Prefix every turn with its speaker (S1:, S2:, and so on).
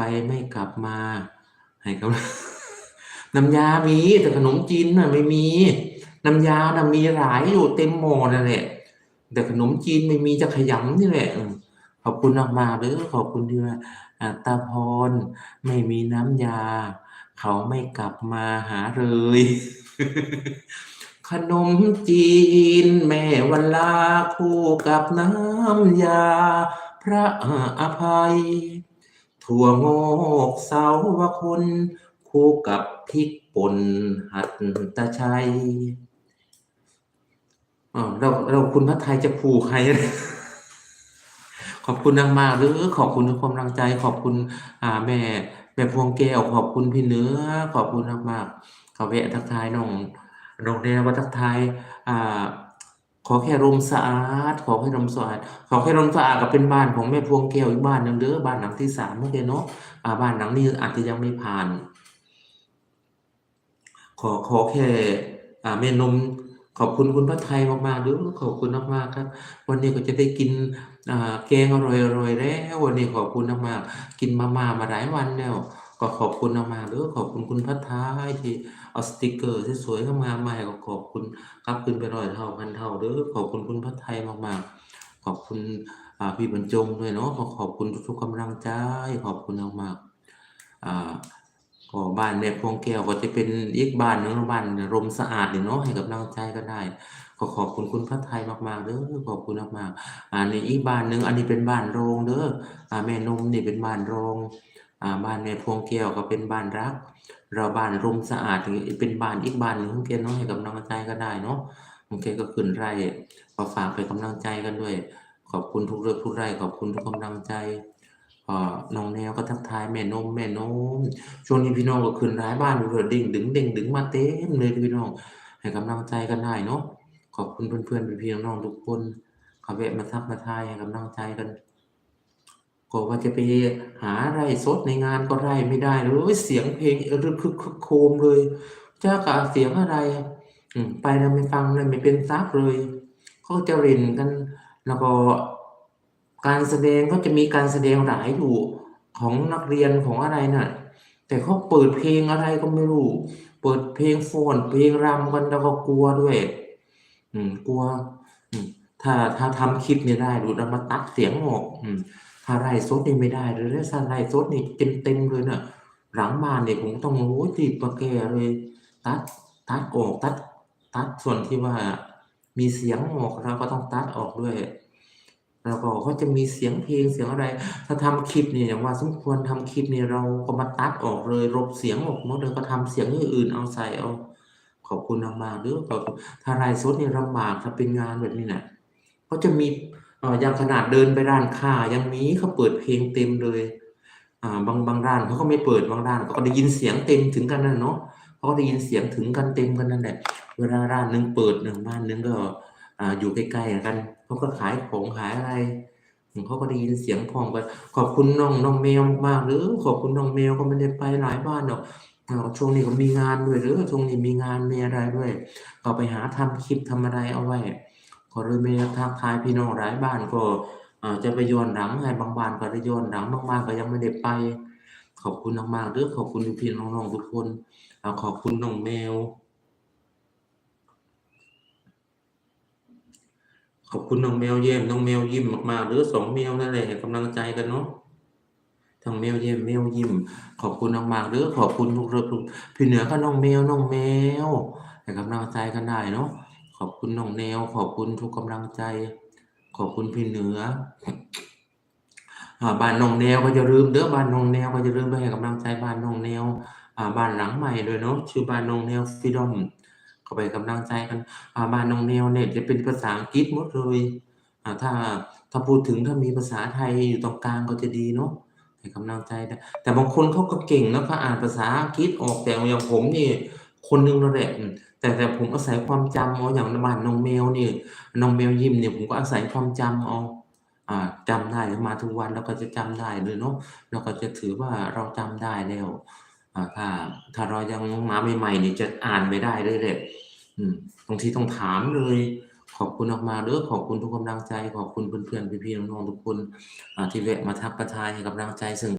S1: ไปไม่กลับมา ให้กำลังน้ำยามีแต่ขนมจีนน่ะไม่มี น้ำยาน่ะมีหลายอยู่เต็มหมอนั่นแหละแต่ขนมจีนไม่มีจะขยำนี่แหละขอบคุณมากๆเด้อขอบคุณที่ว่าอ่าตาพรไม่มีน้ำยา เขาไม่กลับมาหาเลย ขนมจีนแม่วันลาคู่กับน้ำยา พระอภัย ถั่วงอกเสาวคนคู่กับพริกป่นหัตถชัยอ้าวแล้วแล้วคุณพระไทยจะผูกใครขอบคุณมากๆเด้อขอบคุณทุกกำลังใจ ขอบคุณอ่าแม่แม่พวงแก้วขอบคุณพี่เนื้อ ขอบคุณมากๆก็แวะทักทายน้องน้องแนวมาทักทายอ่า ขอแค่ลมสะอาด ขอแค่ลมสะอาด ขอแค่ลมสะอาดก็เป็นบ้านของแม่พวงแก้วอีกบ้านหนึ่งเด้อบ้านหลังที่3โอเคเนาะอ่าบ้านหลังนี้อาจจะยังไม่ผ่าน ขอขอแค่อ่าแม่นมขอบคุณคุณพระไทยมากๆด้อขอบคุณมากๆครับ วันนี้ก็จะได้กินอ่าแกงอร่อยๆแล้ววันนี้ขอบคุณมากๆกินมาม่ามาหลายวันแล้ว ก็ขอบคุณมากๆเด้อขอบคุณคุณพระไทยที่เอาสติกเกอร์สวยๆงามๆมาให้ก็ขอบคุณกลับคืนไปร้อยเท่าพันเท่าเด้อขอบคุณคุณพระไทยมากๆ ขอบคุณพี่บรรจงด้วยเนาะขอขอบคุณทุกๆกำลังใจขอบคุณมากๆอ่าก็บ้านแม่พวงแก้วก็จะเป็นอีกบ้านหนึ่งบ้านลมสะอาดเนาะให้กำลังใจกันได้ก็ขอบคุณคุณพระไทยมากๆเด้อขอบคุณมากๆอ่านี่อีกบ้านหนึ่งอันนี้เป็นบ้านโรงเด้ออ่าแม่นมนี่เป็นบ้านโรงอ บ้านแม่พวงแก้วก็เป็นบ้านรักแล้วบ้านลมสะอาดเป็นบ้านอีกบ้านหนึ่งของแกเนาะให้กำลังใจกันได้เนาะของแกก็ขึ้นไร่ก็ฝากเป็นกำลังใจกันด้วย ขอบคุณทุกเรื่องทุกไร่ขอบคุณทุกกำลังใจอ่าน้องแนวก็ทักทายแม่นมแม่นมช่วงนี้พี่น้องก็ขึ้นหลายบ้านอยู่เด้อเด้งดึงเด้งดึงมาเต็มเลยพี่น้องให้กำลังใจกันได้เนาะขอบคุณเพื่อนๆพี่ๆน้องๆทุกคนขาแวะมาทักมาทายให้กำลังใจกัน ก็ว่าจะไปหาไร่สดในงานก็ไร่ไม่ได้เลยเสียงเพลงเรึคึกคึกโคมเลยจักอะเสียงอะไรไปแล้วไม่ฟังเลยไม่เป็นซักเลยเขาจะเล่นกัน แล้วก็การแสดงก็จะมีการแสดงหลายอยู่ของนักเรียนของอะไรน่ะ แต่เขาเปิดเพลงอะไรก็ไม่รู้ เปิดเพลงฟอนเพลงรำกันเราก็กลัวด้วย อืม กลัวถ้าถ้าทำคลิปนี่ได้ดูแล้วมาตัดเสียงออก อืม ถ้าไลฟ์สดนี่ไม่ได้เลยนะถ้าไลฟ์สดนี่เต็มๆเลยน่ะ หลังบ้านเนี่ยผมต้องโอ้โฮรีบมาแก้เลย ตัดตัดออกตัด ตัดส่วนที่ว่ามีเสียงออกเราก็ต้องตัดออกด้วย แล้วก็เขาจะมีเสียงเพลงเสียงอะไร ถ้าทำคลิปเนี่ยอย่างว่าสมควรทำคลิปเนี่ยเราก็มาตัดออกเลยลบเสียงออกหมดเลยก็ทำเสียงอื่นๆเอาใส่เอาขอบคุณมากๆเด้อขอบคุณถ้าไลฟ์สดนี่ลำบากถ้าเป็นงานแบบนี้น่ะเขาจะมี อย่างขนาดเดินไปร้านค้ายังมีเขาเปิดเพลงเต็มเลยบางบางร้านเขาก็ไม่เปิดบางร้านก็ได้ยินเสียงเต็มถึงกันนั่นเนาะเขาก็ได้ยินเสียงถึงกันเต็มกันนั่นแหละเวลาร้านหนึ่งเปิด1บ้านหนึ่งก็ออยู่ใกล้ๆกันเขาก็ขายของขายอะไรเขาก็ได้ยินเสียงพร้อมกันขอบคุณน้องน้องแมวมากๆเด้อขอบคุณน้องแมวก็ไม่ได้ไปหลายบ้านดอกอ้าวช่วงนี้ก็มีงานด้วยเด้อช่วงนี้มีงานมีอะไรด้วยก็ไปหาทำคลิปทำอะไรเอาไว้ ก็เลยไม่ได้ทักทายพี่น้องหลายบ้านก็จะไปย้อนหลังให้บางบ้านก็ได้ย้อนหลังบางบ้านก็ยังไม่ได้ไป ขอบคุณมากๆเด้อขอบคุณพี่น้องๆทุกคนขอบคุณน้องแมว ขอบคุณน้องแมวแย้มน้องแมวยิ้มมากๆเด้อ2แมวนั่นแหละกำลังใจกันเนาะทั้งแมวแย้มแมวยิ้มขอบคุณมากๆเด้อขอบคุณทุกเรื่องทุกพี่เหนือก็น้องแมวน้องแมวให้กำลังใจกันได้เนาะ ขอบคุณน้องแนว ขอบคุณทุกกำลังใจ ขอบคุณพี่เหนืออ่าบ้านน้องแนวก็อย่าลืมเด้อบ้านน้องแนวก็อย่าลืมไปให้กำลังใจบ้านน้องแนวบ้านหลังใหม่ด้วยเนาะชื่อบ้านน้องแนว Freedom ก็ไปกำลังใจกันบ้านน้องแนวเนี่ยจะเป็นภาษาอังกฤษหมดเลยถ้าถ้าพูดถึงถ้ามีภาษาไทยอยู่ตรงกลางก็จะดีเนาะให้กำลังใจแต่บางคนเขาก็เก่งนะเขาอ่านภาษาอังกฤษออกแต่อย่างผมนี่คนนึงนั่นแหละ แต่แต่ผมอาศัยความจำเอาอย่างบ้านน้องแมวนี่ยน้องแมวยิ้มเนี่ยผมก็อาศัยความจำเอาอ่าจำได้มาทุกวันเราก็จะจำได้เลยเนาะเราก็จะถือว่าเราจำได้แล้วอ่าถ้าถ้าเรายังมาใหม่ๆนี่จะอ่านไม่ได้เลยแหละอืมบางทีต้องถามเลย ขอบคุณมากๆเด้อขอบคุณทุกกำลังใจ ขอบคุณเพื่อนๆพี่ๆน้องๆทุกคนอ่าที่แวะมาทักมาทายให้กำลังใจซึ่ง